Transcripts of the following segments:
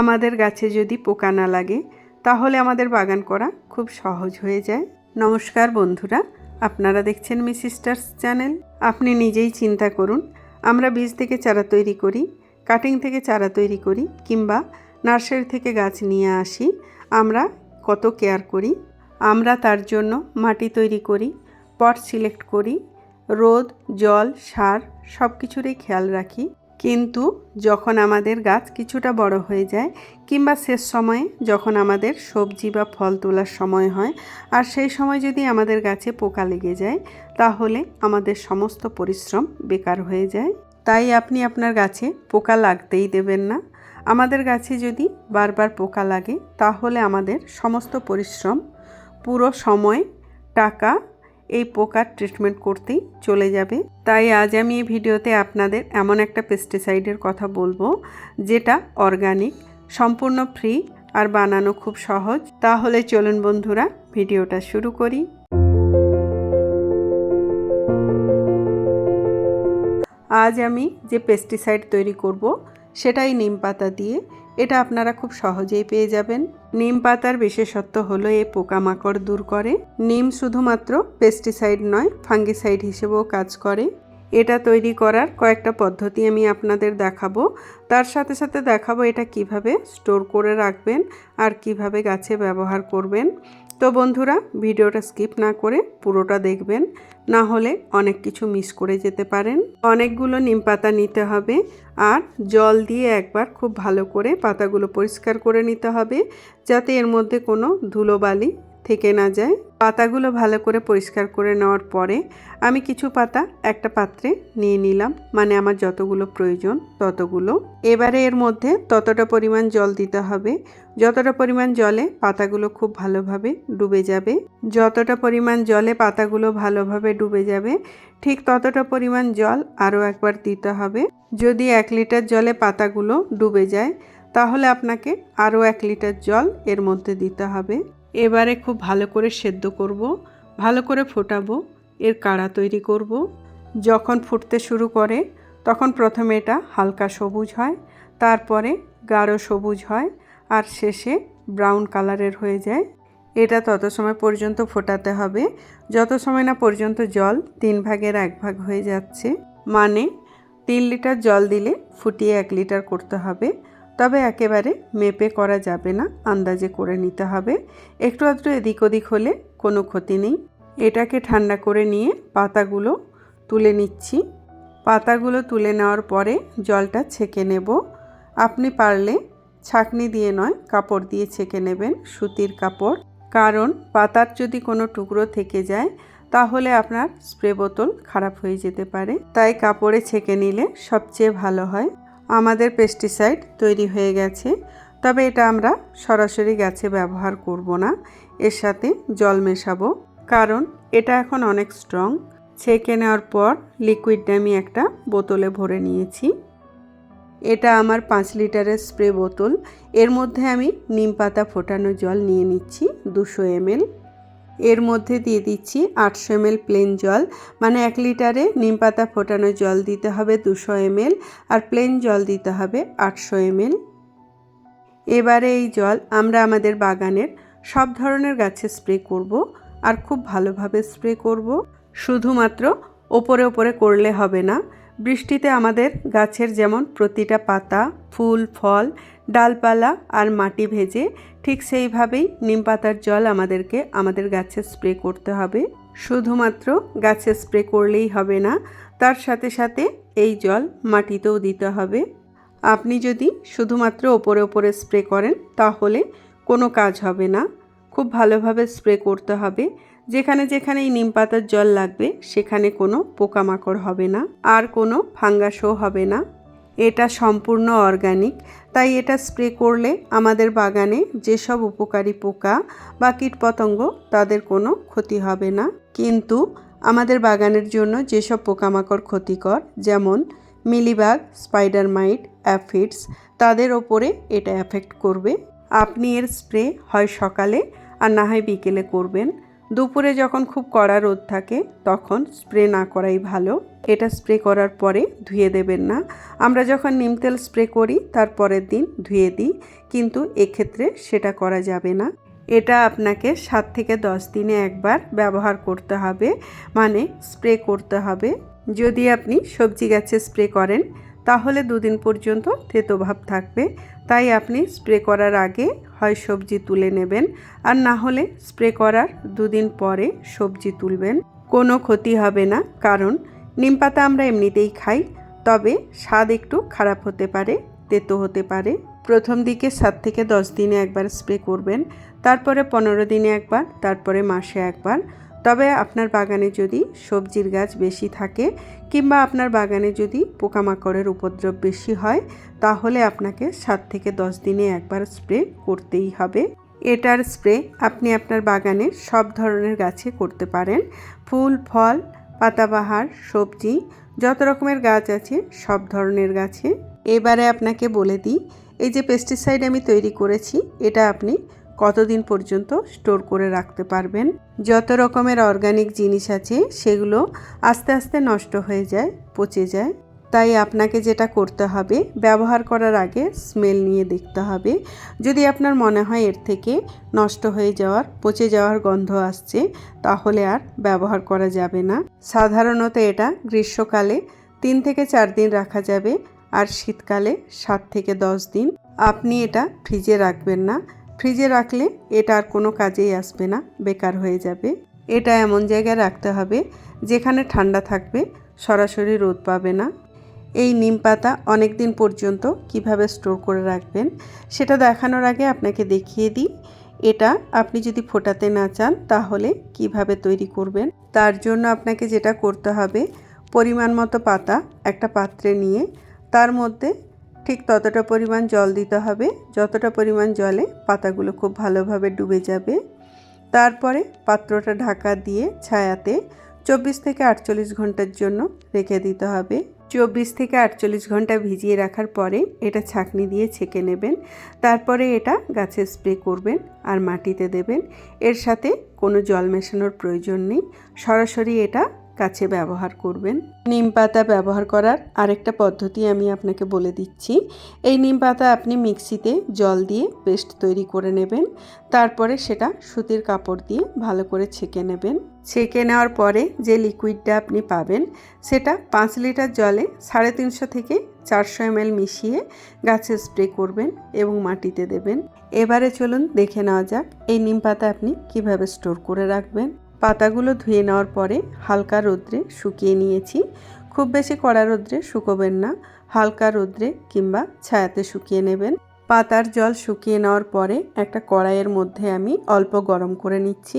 আমাদের গাছে যদি পোকা না লাগে, তাহলে আমাদের বাগান করা খুব সহজ হয়ে যায়। নমস্কার বন্ধুরা, আপনারা দেখছেন মি সিস্টার্স চ্যানেল। আপনি নিজেই চিন্তা করুন, আমরা বীজ থেকে চারা তৈরি করি, কাটিং থেকে চারা তৈরি করি, কিংবা নার্সারি থেকে গাছ নিয়ে আসি, আমরা কত কেয়ার করি, আমরা তার জন্য মাটি তৈরি করি, পট সিলেক্ট করি, রোদ, জল, সার সব কিছুরই খেয়াল রাখি। কিন্তু যখন আমাদের গাছ কিছুটা বড় হয়ে যায় কিংবা শেষ সময়ে যখন আমাদের সবজি বা ফল তোলার সময় হয়, আর সেই সময় যদি আমাদের গাছে পোকা লেগে যায়, তাহলে আমাদের সমস্ত পরিশ্রম বেকার হয়ে যায়। তাই আপনি আপনার গাছে পোকা লাগতেই দেবেন না। আমাদের গাছে যদি বারবার পোকা লাগে, তাহলে আমাদের সমস্ত পরিশ্রম, পুরো সময়, টাকা এই পোকার ট্রিটমেন্ট করতেই চলে যাবে। তাই আজ আমি এই ভিডিওতে আপনাদের এমন একটা পেস্টিসাইডের কথা বলব, যেটা অর্গানিক সম্পূর্ণ ফ্রি আর বানানো খুব সহজ। তাহলে চলুন বন্ধুরা, ভিডিওটা শুরু করি। আজ আমি যে পেস্টিসাইড তৈরি করব, সেটাই নিম পাতা দিয়ে। এটা আপনারা খুব সহজেই পেয়ে যাবেন। নিম পাতার বিশেষত্ব হলো এ পোকামাকড় দূর করে। নিম শুধুমাত্র পেস্টিসাইড নয় ফাঙ্গিসাইড হিসেবেও কাজ করে। এটা তৈরি করার কয়েকটা পদ্ধতি আমি আপনাদের দেখাবো। তার সাথে সাথে দেখাবো এটা কীভাবে স্টোর করে রাখবেন আর কীভাবে গাছে ব্যবহার করবেন। তো বন্ধুরা, ভিডিওটা স্কিপ না করে পুরোটা দেখবেন। না হলে অনেক কিছু মিস করে যেতে পারেন। অনেকগুলো নিম পাতা নিতে হবে আর জল দিয়ে একবার খুব ভালো করে পাতাগুলো পরিষ্কার করে নিতে হবে, যাতে এর মধ্যে কোনো ধুলোবালি থেকে না যায়। পাতাগুলো ভালো করে পরিষ্কার করে নেওয়ার পরে আমি কিছু পাতা একটা পাত্রে নিয়ে নিলাম। মানে আমার যতগুলো প্রয়োজন ততগুলো। এবারে এর মধ্যে ততটা পরিমাণ জল দিতে হবে। যতটা পরিমাণ জলে পাতাগুলো খুব ভালোভাবে ডুবে যাবে, যতটা পরিমাণ জলে পাতাগুলো ভালোভাবে ডুবে যাবে, ঠিক ততটা পরিমাণ জল আরও একবার দিতে হবে। যদি এক লিটার জলে পাতাগুলো ডুবে যায়, তাহলে আপনাকে আরও এক লিটার জল এর মধ্যে দিতে হবে। এবারে খুব ভালো করে সেদ্ধ করব, ভালো করে ফোটাবো, এর কাড়া তৈরি করব। যখন ফুটতে শুরু করে, তখন প্রথমে এটা হালকা সবুজ হয়, তারপরে গাঢ় সবুজ হয়, আর শেষে ব্রাউন কালারের হয়ে যায়। এটা তত সময় পর্যন্ত ফোটাতে হবে। যত সময় না পর্যন্ত জল তিন ভাগের এক ভাগ হয়ে যাচ্ছে। মানে তিন লিটার জল দিলে ফুটিয়ে এক লিটার করতে হবে। তবে একেবারে মেপে করা যাবে না, আন্দাজে করে নিতে হবে। একটু আধটু এদিক ওদিক হলে কোনো ক্ষতি নেই। এটাকে ঠান্ডা করে নিয়ে পাতাগুলো তুলে নিচ্ছি। পাতাগুলো তুলে নেওয়ার পরে জলটা ছেঁকে নেব। আপনি পারলে ছাকনি দিয়ে নয়, কাপড় দিয়ে ছেঁকে নেবেন সুতির কাপড়। কারণ পাতার যদি কোনো টুকরো থেকে যায়, তাহলে আপনার স্প্রে বোতল খারাপ হয়ে যেতে পারে। তাই কাপড়ে ছেঁকে নিলে সবচেয়ে ভালো হয়। আমাদের পেস্টিসাইড তৈরি হয়ে গেছে। তবে এটা আমরা সরাসরি গাছে ব্যবহার করব না। এর সাথে জল মেশাবো। কারণ এটা এখন অনেক স্ট্রং ছেঁকে নেওয়ার পর লিকুইডটা আমি একটা বোতলে ভরে নিয়েছি। এটা আমার পাঁচ লিটারের স্প্রে বোতল। এর মধ্যে আমি নিম পাতা ফোটানো জল নিয়ে নিচ্ছি দুশো এমএল। এর মধ্যে দিয়ে দিচ্ছি আটশো এমএল প্লেন জল মানে এক লিটারে নিম পাতা ফোটানো জল দিতে হবে দুশো এমএল আর প্লেন জল দিতে হবে আটশো এমএল। এবারে এই জল আমরা আমাদের বাগানের সব ধরনের গাছে স্প্রে করব আর খুব ভালোভাবে স্প্রে করব। শুধুমাত্র ওপরে ওপরে করলে হবে না বৃষ্টিতে আমাদের গাছের যেমন প্রতিটা পাতা, ফুল, ফল, ডালপালা আর মাটি ভেজে ঠিক সেইভাবেই নিম পাতার জল আমাদেরকে আমাদের গাছে স্প্রে করতে হবে। শুধুমাত্র গাছে স্প্রে করলেই হবে না, তার সাথে সাথে এই জল মাটিতেও দিতে হবে। আপনি যদি শুধুমাত্র ওপরে ওপরে স্প্রে করেন তাহলে কোনো কাজ হবে না, খুব ভালোভাবে স্প্রে করতে হবে। যেখানে যেখানে এই নিম পাতার জল লাগবে, সেখানে কোনো পোকামাকড় হবে না, আর কোনো ফাঙ্গাসও হবে না। এটা সম্পূর্ণ অর্গানিক, তাই এটা স্প্রে করলে আমাদের বাগানে যেসব উপকারী পোকা বা কীটপতঙ্গ, তাদের কোনো ক্ষতি হবে না। কিন্তু আমাদের বাগানের জন্য যেসব পোকামাকড় ক্ষতিকর, যেমন মিলিবাগ স্পাইডার মাইট অ্যাফিডস, তাদের ওপরে এটা এফেক্ট করবে। আপনি এর স্প্রে হয় সকালে আর না হয় বিকেলে করবেন। দুপুরে যখন খুব কড়া রোদ থাকে, তখন স্প্রে না করাই ভালো। এটা স্প্রে করার পরে ধুয়ে দেবেন না। আমরা যখন নিম তেল স্প্রে করি, তার পরের দিন ধুয়ে দিই, কিন্তু এক্ষেত্রে সেটা করা যাবে না। এটা আপনাকে সাত থেকে দশ দিনে একবার ব্যবহার করতে হবে মানে স্প্রে করতে হবে। যদি আপনি সবজি গাছে স্প্রে করেন, তাহলে দুদিন পর্যন্ত তেতো ভাব থাকবে। তাই আপনি স্প্রে করার আগে হয় সবজি তুলে নেবেন আর না হলে স্প্রে করার দুদিন পরে সবজি তুলবেন। কোনো ক্ষতি হবে না, কারণ নিম পাতা আমরা এমনিতেই খাই, তবে স্বাদ একটু খারাপ হতে পারে, তেতো হতে পারে। প্রথম দিকে সাত থেকে দশ দিনে একবার স্প্রে করবেন, তারপরে পনেরো দিনে একবার, তারপরে মাসে একবার। তবে আপনার বাগানে যদি সবজির গাছ বেশি থাকে কিংবা আপনার বাগানে যদি পোকামাকড়ের উপদ্রব বেশি হয়, তাহলে আপনাকে সাত থেকে দশ দিনে একবার স্প্রে করতেই হবে। এটার স্প্রে আপনি আপনার বাগানে সব ধরনের গাছে করতে পারেন। ফুল, ফল, পাতাবাহার, সবজি, যত রকমের গাছ আছে সব ধরনের গাছে। এবারে আপনাকে বলে দিই, এই যে পেস্টিসাইড আমি তৈরি করেছি, এটা আপনি কতদিন পর্যন্ত স্টোর করে রাখতে পারবেন। যত রকমের অর্গানিক জিনিস আছে, সেগুলো আস্তে আস্তে নষ্ট হয়ে যায়, পচে যায়। তাই আপনাকে যেটা করতে হবে, ব্যবহার করার আগে স্মেল নিয়ে দেখতে হবে। যদি আপনার মনে হয় এর থেকে নষ্ট হয়ে যাওয়ার, পচে যাওয়ার গন্ধ আসছে, তাহলে আর ব্যবহার করা যাবে না। সাধারণত এটা গ্রীষ্মকালে তিন থেকে চার দিন রাখা যাবে, আর শীতকালে সাত থেকে দশ দিন। আপনি এটা ফ্রিজে রাখবেন না। ফ্রিজে রাখলে এটা আর কোনো কাজেই আসবে না, বেকার হয়ে যাবে। এটা এমন জায়গায় রাখতে হবে যেখানে ঠান্ডা থাকবে, সরাসরি রোদ পাবে না। এই নিম পাতা অনেক দিন পর্যন্ত কীভাবে স্টোর করে রাখবেন সেটা দেখানোর আগে আপনাকে দেখিয়ে দিই। এটা আপনি যদি ফোটাতে না চান তাহলে কীভাবে তৈরি করবেন? তার জন্য আপনাকে যেটা করতে হবে, পরিমাণ মতো পাতা একটা পাত্রে নিয়ে তার মধ্যে ঠিক ততটা পরিমাণ জল দিতে হবে। যতটা পরিমাণ জলে পাতাগুলো খুব ভালোভাবে ডুবে যাবে। তারপরে পাত্রটা ঢাকা দিয়ে ছায়াতে চব্বিশ থেকে আটচল্লিশ ঘণ্টার জন্য রেখে দিতে হবে। চব্বিশ থেকে আটচল্লিশ ঘণ্টা ভিজিয়ে রাখার পরে এটা ছাকনি দিয়ে ছেঁকে নেবেন। তারপরে এটা গাছে স্প্রে করবেন আর মাটিতে দেবেন। এর সাথে কোনো জল মেশানোর প্রয়োজন নেই। সরাসরি এটা কাছে ব্যবহার করবেন। নিম পাতা ব্যবহার করার আরেকটা পদ্ধতি আমি আপনাকে বলে দিচ্ছি। এই নিম পাতা আপনি মিক্সিতে জল দিয়ে পেস্ট তৈরি করে নেবেন। তারপরে সেটা সুতির কাপড় দিয়ে ভালো করে ছেঁকে নেবেন। ছেঁকে নেওয়ার পরে যে লিকুইডটা আপনি পাবেন, সেটা পাঁচ লিটার জলে সাড়ে তিনশো থেকে চারশো এমএল মিশিয়ে গাছে স্প্রে করবেন এবং মাটিতে দেবেন। এবারে চলুন দেখে নেওয়া যাক এই নিম পাতা আপনি কীভাবে স্টোর করে রাখবেন। পাতাগুলো ধুয়ে নেওয়ার পরে হালকা রোদ্রে শুকিয়ে নিয়েছি। খুব বেশি কড়া রোদ্রে শুকোবেন না, হালকা রোদ্রে কিংবা ছায়াতে শুকিয়ে নেবেন। পাতার জল শুকিয়ে নেওয়ার পরে একটা কড়াইয়ের মধ্যে আমি অল্প গরম করে নিচ্ছি,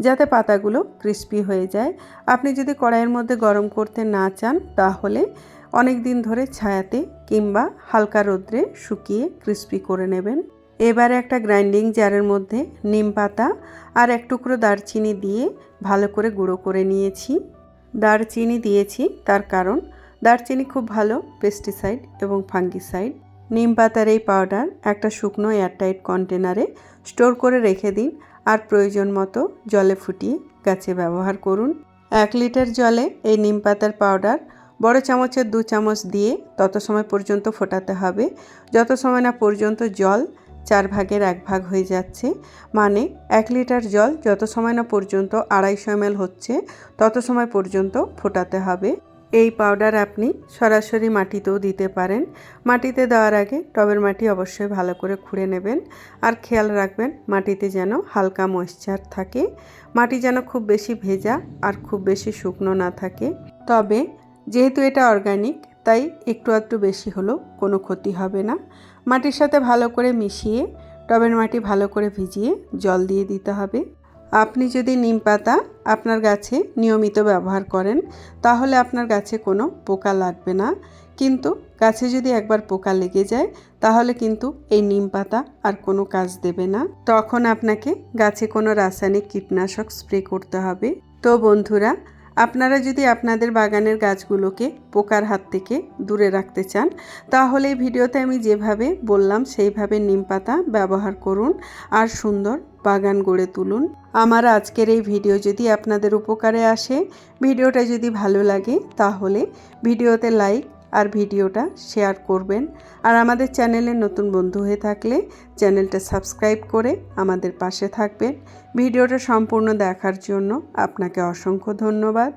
যাতে পাতাগুলো ক্রিস্পি হয়ে যায়। আপনি যদি কড়াইয়ের মধ্যে গরম করতে না চান, তাহলে অনেক দিন ধরে ছায়াতে কিংবা হালকা রোদ্রে শুকিয়ে ক্রিস্পি করে নেবেন। এবারে একটা গ্রাইন্ডিং জারের মধ্যে নিম পাতা আর এক টুকরো দারচিনি দিয়ে ভালো করে গুঁড়ো করে নিয়েছি। দারচিনি দিয়েছি তার কারণ দারচিনি খুব ভালো পেস্টিসাইড এবং ফাঙ্গিসাইড নিম পাতার এই পাউডার একটা শুকনো এয়ারটাইট কন্টেনারে স্টোর করে রেখে দিন আর প্রয়োজন মতো জলে ফুটিয়ে গাছে ব্যবহার করুন। এক লিটার জলে এই নিম পাতার পাউডার বড় চামচের দু চামচ দিয়ে তত সময় পর্যন্ত ফোটাতে হবে। যত সময় না পর্যন্ত জল চার ভাগের এক ভাগ হয়ে যাচ্ছে। মানে এক লিটার জল যত সময় না পর্যন্ত আড়াইশো এম হচ্ছে, তত সময় পর্যন্ত ফোটাতে হবে। এই পাউডার আপনি সরাসরি মাটিতেও দিতে পারেন। মাটিতে দেওয়ার আগে টবের মাটি অবশ্যই ভালো করে খুঁড়ে নেবেন আর খেয়াল রাখবেন মাটিতে যেন হালকা ময়েশ্চার থাকে। মাটি যেন খুব বেশি ভেজা আর খুব বেশি শুকনো না থাকে। তবে যেহেতু এটা অর্গানিক তাই একটু একটু বেশি হলেও কোনো ক্ষতি হবে না। মাটির সাথে ভালো করে মিশিয়ে, টবের মাটি ভালো করে ভিজিয়ে জল দিয়ে দিতে হবে। আপনি যদি নিম পাতা আপনার গাছে নিয়মিত ব্যবহার করেন, তাহলে আপনার গাছে কোনো পোকা লাগবে না। কিন্তু গাছে যদি একবার পোকা লেগে যায়, তাহলে কিন্তু এই নিম পাতা আর কোনো কাজ দেবে না। তখন আপনাকে গাছে কোনো রাসায়নিক কীটনাশক স্প্রে করতে হবে। তো বন্ধুরা আপনারা যদি আপনাদের বাগানের গাছগুলোকে পোকার হাত থেকে দূরে রাখতে চান, তাহলে ভিডিওতে আমি যেভাবে বললাম, সেইভাবে নিম পাতা ব্যবহার করুন আর সুন্দর বাগান গড়ে তুলুন। আমার আজকের এই ভিডিও যদি আপনাদের উপকারে আসে, ভিডিওটা যদি ভালো লাগে, তাহলে ভিডিওতে লাইক আর ভিডিওটা শেয়ার করবেন। আর আমাদের চ্যানেলে নতুন বন্ধু হয়ে থাকলে চ্যানেলটা সাবস্ক্রাইব করে আমাদের পাশে থাকবেন। ভিডিওটা সম্পূর্ণ দেখার জন্য আপনাকে অসংখ্য ধন্যবাদ।